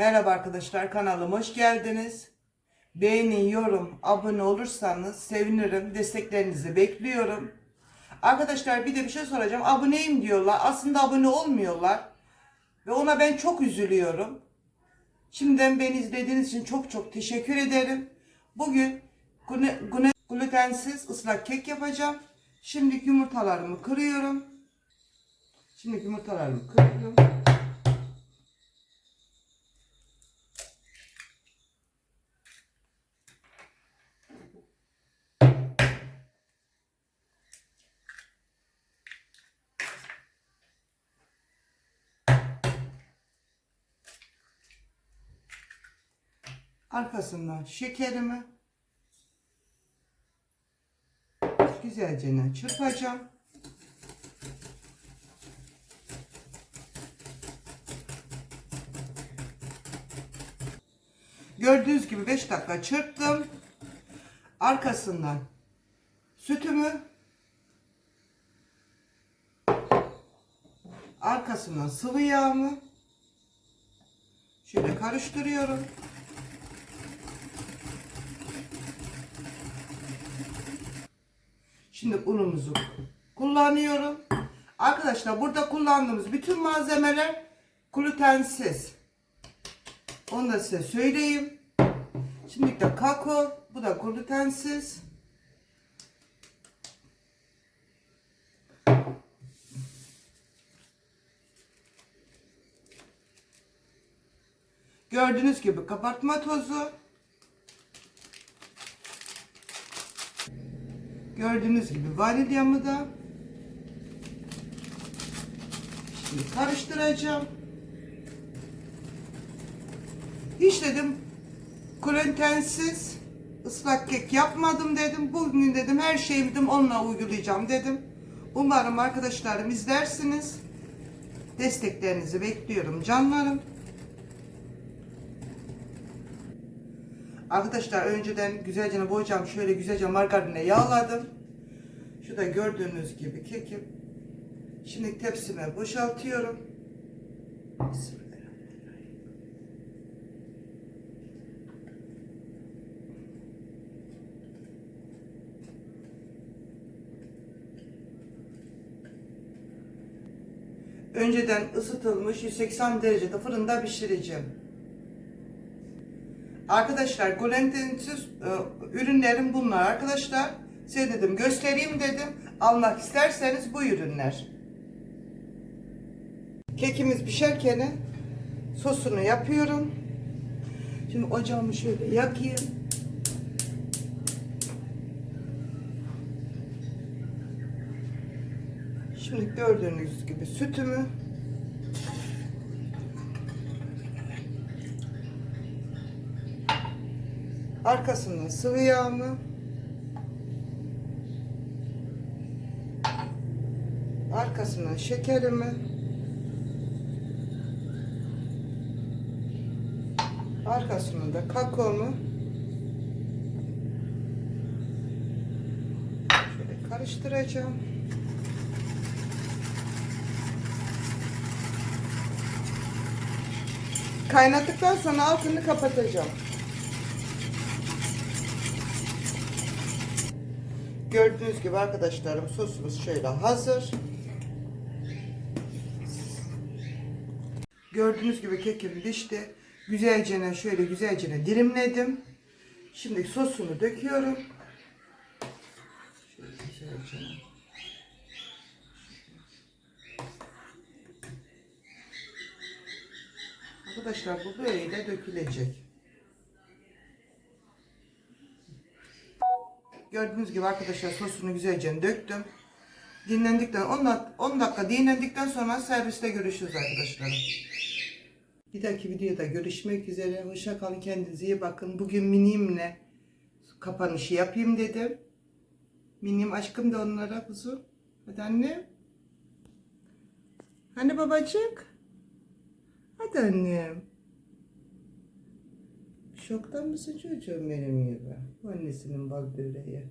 Merhaba arkadaşlar kanalıma hoş geldiniz. Beğeni, yorum, abone olursanız sevinirim. Desteklerinizi bekliyorum. Arkadaşlar bir de bir şey soracağım. Aboneyim diyorlar. Aslında abone olmuyorlar. Ve ona ben çok üzülüyorum. Şimdiden beni izlediğiniz için çok çok teşekkür ederim. Bugün glutensiz ıslak kek yapacağım. Şimdi yumurtalarımı kırıyorum. Şimdi yumurtalarımı kırıyorum. Arkasından şekerimi güzelce çırpacağım. Gördüğünüz gibi 5 dakika çırptım. Arkasından sütümü arkasından sıvı yağımı şöyle karıştırıyorum. Şimdi unumuzu kullanıyorum. Arkadaşlar burada kullandığımız bütün malzemeler glutensiz. Onu da size söyleyeyim. Şimdi de kakao. Bu da glutensiz. Gördüğünüz gibi kabartma tozu. Gördüğünüz gibi vanilyamı da şimdi karıştıracağım. Hiç dedim glutensiz ıslak kek yapmadım dedim. Bugün dedim her şeyi dedim onunla uygulayacağım dedim. Umarım arkadaşlarım izlersiniz. Desteklerinizi bekliyorum canlarım. Arkadaşlar önceden güzelce boyacağım şöyle güzelce margarine yağladım. Şu da gördüğünüz gibi kekim. Şimdi tepsime boşaltıyorum. Önceden ısıtılmış 180 derecede fırında pişireceğim. Arkadaşlar glutensiz e, ürünlerim bunlar arkadaşlar. Size dedim göstereyim dedim. Almak isterseniz bu ürünler. Kekimiz pişerken sosunu yapıyorum. Şimdi ocağımı şöyle yakayım. Şimdi gördüğünüz gibi sütümü arkasından sıvı yağımı. Arkasından şekerimi. Arkasından da kakaomu. Şöyle karıştıracağım. Kaynattıktan sonra altını kapatacağım Gördüğünüz gibi arkadaşlarım sosumuz şöyle hazır. Gördüğünüz gibi kekim pişti. Güzelce şöyle güzelce dilimledim. Şimdi sosunu döküyorum. Şöyle. Arkadaşlar bu böyle dökülecek. Gördüğünüz gibi arkadaşlar sosunu güzelce döktüm. Dinlendikten 10 dakika, 10 dakika dinlendikten sonra serviste görüşürüz arkadaşlar. Bir dahaki videoda görüşmek üzere. Hoşça kalın kendinize iyi bakın. Bugün minimle kapanışı yapayım dedim. Minim aşkım da onlara kuzu. Hadi annem. Hani babacık? Hadi annem. Şoktan mısın çocuğum benim gibi? Annesinin bal böreği.